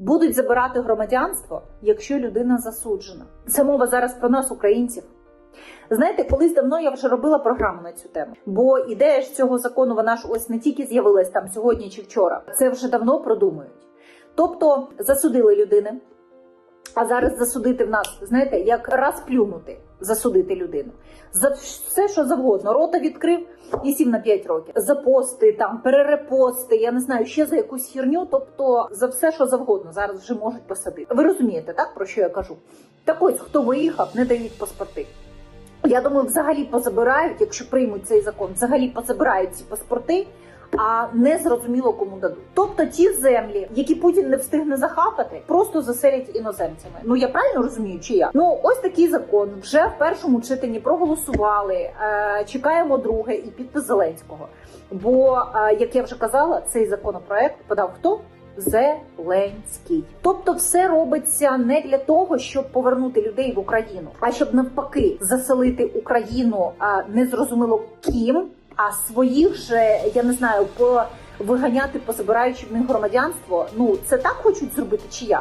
будуть забирати громадянство, якщо людина засуджена. Це мова зараз про нас, українців. Знаєте, колись давно я вже робила програму на цю тему, бо ідея ж цього закону вона ж ось не тільки з'явилась там сьогодні чи вчора, це вже давно продумують. Тобто засудили людини, а зараз засудити в нас, знаєте, як раз плюнути, засудити людину за все, що завгодно. Рота відкрив і сів на 5 років. За пости, там перерепости, я не знаю, ще за якусь херню, тобто за все, що завгодно, зараз вже можуть посадити. Ви розумієте, так про що я кажу? Так ось хто виїхав, не дають паспорти. Я думаю, взагалі позабирають, якщо приймуть цей закон, взагалі позабирають ці паспорти, а не зрозуміло кому дадуть. Тобто ті землі, які Путін не встигне захапати, просто заселять іноземцями. Ну я правильно розумію, чи я? Ну ось такий закон вже в першому читанні проголосували. Е, чекаємо друге і підпис Зеленського. Бо, е, як я вже казала, цей законопроект подав хто? Зеленський. Тобто, все робиться не для того, щоб повернути людей в Україну, а щоб навпаки заселити Україну а, незрозуміло ким, а своїх же я не знаю, по виганяти, позабираючи в них громадянство. Ну це так хочуть зробити, чи як?